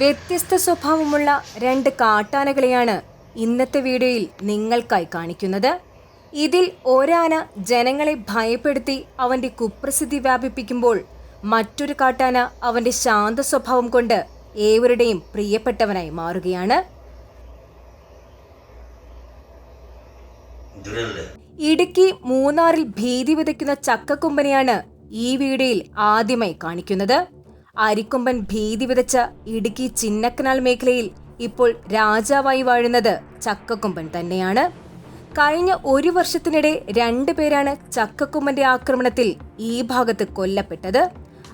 വ്യത്യസ്ത സ്വഭാവമുള്ള രണ്ട് കാട്ടാനകളെയാണ് ഇന്നത്തെ വീഡിയോയിൽ നിങ്ങൾക്കായി കാണിക്കുന്നത്. ഇതിൽ ഒരാന ജനങ്ങളെ ഭയപ്പെടുത്തി അവന്റെ കുപ്രസിദ്ധി വ്യാപിപ്പിക്കുമ്പോൾ മറ്റൊരു കാട്ടാന അവന്റെ ശാന്ത സ്വഭാവം കൊണ്ട് ഏവരുടെയും പ്രിയപ്പെട്ടവനായി മാറുകയാണ്. ഇടുക്കി മൂന്നാറിൽ ഭീതി വിതയ്ക്കുന്ന ചക്കക്കൊമ്പനെയാണ് ഈ വീഡിയോയിൽ ആദ്യമായി കാണിക്കുന്നത്. അരിക്കൊമ്പൻ ഭീതി വിതച്ച ഇടുക്കി ചിന്നക്കനാൽ മേഖലയിൽ ഇപ്പോൾ രാജാവായി വാഴുന്നത് ചക്കക്കൊമ്പൻ തന്നെയാണ്. കഴിഞ്ഞ ഒരു വർഷത്തിനിടെ രണ്ടു പേരാണ് ചക്കക്കൊമ്പന്റെ ആക്രമണത്തിൽ ഈ ഭാഗത്ത് കൊല്ലപ്പെട്ടത്.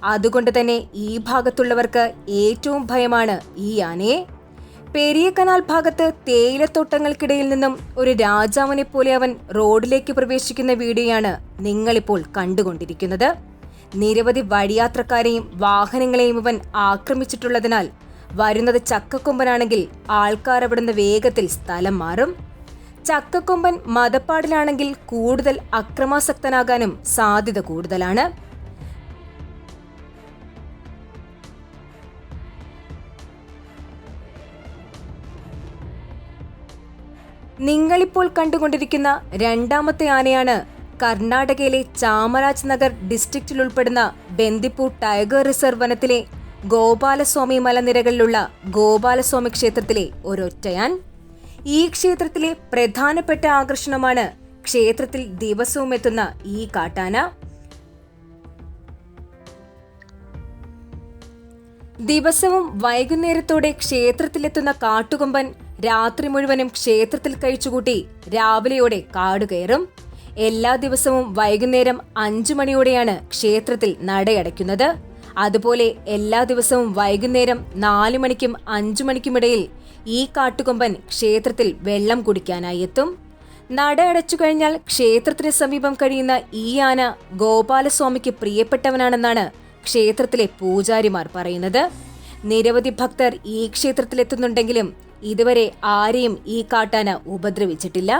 അതുകൊണ്ട് തന്നെ ഈ ഭാഗത്തുള്ളവർക്ക് ഏറ്റവും ഭയമാണ് ഈ ആനയെ. പെരിയ കനാൽ ഭാഗത്ത് തേയിലത്തോട്ടങ്ങൾക്കിടയിൽ നിന്നും ഒരു രാജാവിനെ പോലെ അവൻ റോഡിലേക്ക് പ്രവേശിക്കുന്ന വീഡിയോയാണ് നിങ്ങളിപ്പോൾ കണ്ടുകൊണ്ടിരിക്കുന്നത്. നിരവധി വഴിയാത്രക്കാരെയും വാഹനങ്ങളെയും ഇവൻ ആക്രമിച്ചിട്ടുള്ളതിനാൽ വരുന്നത് ചക്കക്കൊമ്പനാണെങ്കിൽ ആൾക്കാർ അവിടുന്ന് വേഗത്തിൽ സ്ഥലം മാറും. ചക്കക്കൊമ്പൻ മതപ്പാടിലാണെങ്കിൽ കൂടുതൽ അക്രമാസക്തനാകാനും സാധ്യത കൂടുതലാണ്. നിങ്ങളിപ്പോൾ കണ്ടുകൊണ്ടിരിക്കുന്ന രണ്ടാമത്തെ ആനയാണ് കർണാടകയിലെ ചാമരാജ് നഗർ ഡിസ്ട്രിക്റ്റിൽ ഉൾപ്പെടുന്ന ബന്ദിപ്പൂർ ടൈഗർ റിസർവ് വനത്തിലെ ഗോപാലസ്വാമി മലനിരകളിലുള്ള ഗോപാലസ്വാമി ക്ഷേത്രത്തിലെ ഒരൊറ്റയാൻ. ഈ ക്ഷേത്രത്തിലെ പ്രധാനപ്പെട്ട ആകർഷണമാണ് ക്ഷേത്രത്തിൽ ദിവസവും എത്തുന്ന ഈ കാട്ടാന. ദിവസവും വൈകുന്നേരത്തോടെ ക്ഷേത്രത്തിലെത്തുന്ന കാട്ടുകൊമ്പൻ രാത്രി മുഴുവനും ക്ഷേത്രത്തിൽ കഴിച്ചുകൂട്ടി രാവിലെയോടെ കാട് കയറും എല്ലാ ദിവസവും വൈകുന്നേരം അഞ്ചു മണിയോടെയാണ് ക്ഷേത്രത്തിൽ നടയടയ്ക്കുന്നത്. അതുപോലെ എല്ലാ ദിവസവും വൈകുന്നേരം നാലു മണിക്കും അഞ്ചു മണിക്കുമിടയിൽ ഈ കാട്ടുകൊമ്പൻ ക്ഷേത്രത്തിൽ വെള്ളം കുടിക്കാനായി എത്തും. നട അടച്ചു കഴിഞ്ഞാൽ ക്ഷേത്രത്തിന് സമീപം കഴിയുന്ന ഈ ആന ഗോപാലസ്വാമിക്ക് പ്രിയപ്പെട്ടവനാണെന്നാണ് ക്ഷേത്രത്തിലെ പൂജാരിമാർ പറയുന്നത്. നിരവധി ഭക്തർ ഈ ക്ഷേത്രത്തിലെത്തുന്നുണ്ടെങ്കിലും ഇതുവരെ ആരെയും ഈ കാട്ടാന ഉപദ്രവിച്ചിട്ടില്ല.